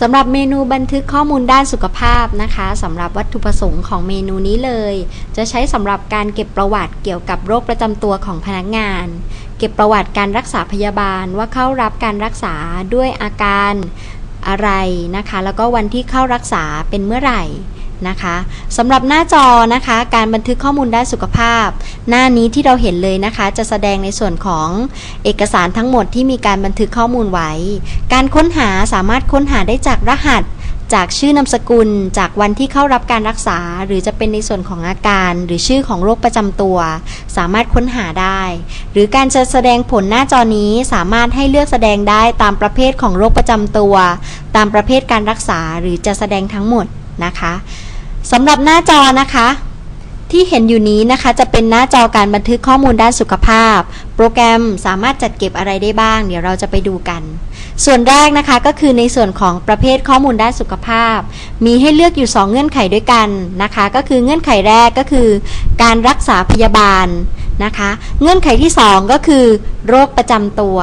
สำหรับเมนูบันทึกข้อมูลด้านสุขภาพนะคะสำหรับวัตถุประสงค์ของเมนูนี้เลย จะใช้สำหรับการเก็บประวัติเกี่ยวกับโรคประจำตัวของพนักงาน เก็บประวัติการรักษาพยาบาลว่าเข้ารับการรักษาด้วยอาการอะไรนะคะ แล้วก็วันที่เข้ารักษาเป็นเมื่อไหร่ นะคะสำหรับหน้าจอนะคะ การบันทึกข้อมูลด้านสุขภาพ หน้านี้ที่เราเห็นเลยนะคะ จะแสดงในส่วนของเอกสารทั้งหมดที่มีการบันทึกข้อมูลไว้ การค้นหาสามารถค้นหาได้จากรหัสจากชื่อนามสกุล จากวันที่เข้ารับการรักษา หรือจะเป็นในส่วนของอาการ หรือชื่อของโรคประจำตัว สามารถค้นหาได้ หรือการจะแสดงผลหน้าจอนี้สามารถให้เลือกแสดงได้ตามประเภทของโรคประจำตัว ตามประเภทการรักษาหรือจะแสดงทั้งหมดนะคะ สำหรับหน้าจอนะคะ ที่เห็นอยู่นี้นะคะ จะเป็นหน้าจอการบันทึกข้อมูลด้านสุขภาพ โปรแกรมสามารถจัดเก็บอะไรได้บ้าง เดี๋ยวเราจะไปดูกัน ส่วนแรกนะคะก็คือในส่วนของประเภทข้อมูลด้านสุขภาพ มีให้เลือกอยู่ 2 เงื่อนไขด้วยกันนะคะ ก็คือเงื่อนไขแรกก็คือ การรักษาพยาบาลนะคะ เงื่อนไขที่ 2 ก็คือ โรคประจำตัว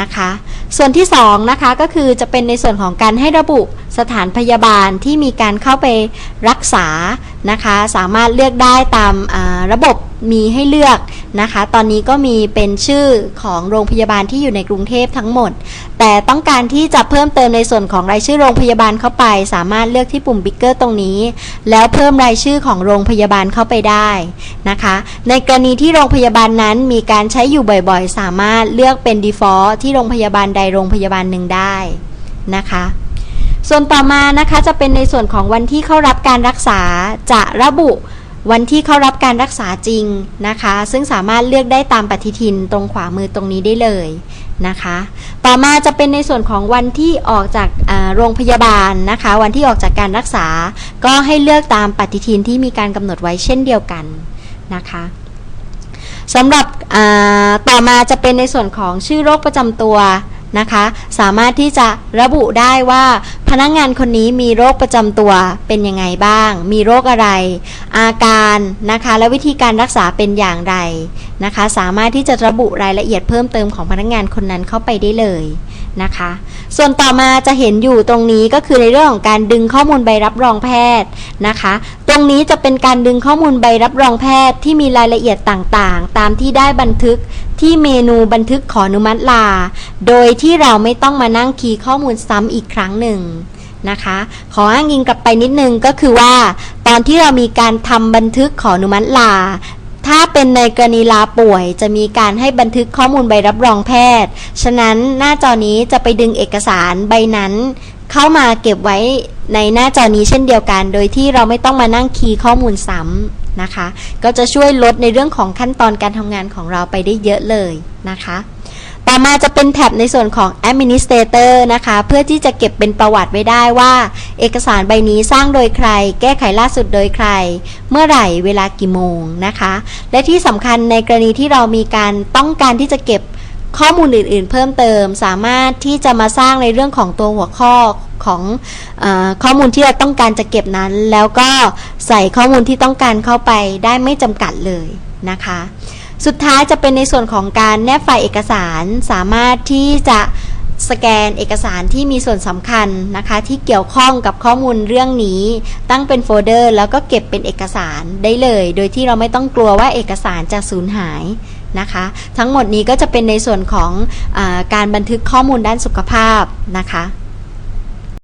นะคะ ส่วนที่2นะคะก็คือจะเป็นในส่วนของการให้ระบุสถานพยาบาลที่มีการเข้าไปรักษานะคะ สามารถเลือกได้ตามระบบมีให้เลือก นะคะ ตอนนี้ก็มีเป็นชื่อของโรงพยาบาลที่อยู่ในกรุงเทพทั้งหมด แต่ต้องการที่จะเพิ่มเติมในส่วนของรายชื่อโรงพยาบาลเข้าไป สามารถเลือกที่ปุ่มบิ๊กเกอร์ตรงนี้ แล้วเพิ่มรายชื่อของโรงพยาบาลเข้าไปได้นะคะ ในกรณีที่โรงพยาบาลนั้นมีการใช้อยู่บ่อยๆ สามารถเลือกเป็น default ที่โรงพยาบาลใดโรงพยาบาลหนึ่งได้นะคะส่วนต่อมานะคะจะเป็นในส่วนของวันที่เข้ารับการรักษาจะระบุ วันที่เข้ารับการรักษาจริงนะคะ ซึ่งสามารถเลือกได้ตามปฏิทินตรงขวามือตรงนี้ได้เลยนะคะ ต่อมาจะเป็นในส่วนของวันที่ออกจากโรงพยาบาลนะคะ วันที่ออกจากการรักษา ก็ให้เลือกตามปฏิทินที่มีการกำหนดไว้เช่นเดียวกันนะคะสำหรับต่อมาจะเป็นในส่วนของชื่อโรคประจำตัว นะคะ สามารถที่จะระบุได้ว่าพนักงงานคนนี้มีโรคประจำตัวเป็นยังไงบ้าง มีโรคอะไร อาการนะคะและวิธีการรักษาเป็นอย่างไรนะคะ สามารถที่จะระบุรายละเอียดเพิ่มเติมของพนักงงานคนนั้นเข้าไปได้เลยนะคะ ส่วนต่อมาจะเห็นอยู่ตรงนี้ก็คือในเรื่องของการดึงข้อมูลใบรับรองแพทย์นะคะ ตรงนี้จะเป็นการดึงข้อมูลใบรับรองแพทย์ที่มีรายละเอียดต่างๆ ตามที่ได้บันทึกที่เมนูบันทึกขออนุมัติลา โดยที่เราไม่ต้องมานั่งคีย์ข้อมูลซ้ำอีกครั้งหนึ่งนะคะ ขออ้างอิงกลับไปนิดนึงก็คือว่า ตอนที่เรามีการทำบันทึกขออนุมัติลาถ้าเป็นในกรณีลาป่วยจะมีการให้บันทึกข้อมูลใบรับรองแพทย์ ฉะนั้นหน้าจอนี้จะไปดึงเอกสารใบนั้น เข้ามาเก็บไว้ในหน้าจอนี้เช่นเดียวกัน โดยที่เราไม่ต้องมานั่งคีย์ข้อมูลซ้ำนะคะ ก็จะช่วยลดในเรื่องของขั้นตอนการทำงานของเราไปได้เยอะเลยนะคะ ต่อมาจะเป็นแท็บในส่วนของ Administrator นะคะ เพื่อที่จะเก็บเป็นประวัติไว้ได้ว่า เอกสารใบนี้สร้างโดยใคร แก้ไขล่าสุดโดยใคร เมื่อไหร่เวลากี่โมงนะคะ และที่สำคัญในกรณีที่เรามีการต้องการที่จะเก็บ ข้อมูลอื่นๆ เพิ่มเติมสามารถที่จะมาสร้างในเรื่องของตัวหัวข้อของอข้อมูลที่เราต้องการจะเก็บนั้น แล้วก็ใส่ข้อมูลที่ต้องการเข้าไปได้ไม่จำกัดเลยนะคะ สุดท้ายจะเป็นในส่วนของการแนบไฟล์เอกสารสามารถที่จะ สแกนเอกสารที่มีส่วนสำคัญนะคะ ที่เกี่ยวข้องกับข้อมูลเรื่องนี้ ตั้งเป็นโฟลเดอร์ แล้วก็เก็บเป็นเอกสารได้เลย โดยที่เราไม่ต้องกลัวว่าเอกสารจะสูญหายนะคะ ทั้งหมดนี้ก็จะเป็นในส่วนของอการบันทึกข้อมูลด้านสุขภาพนะคะ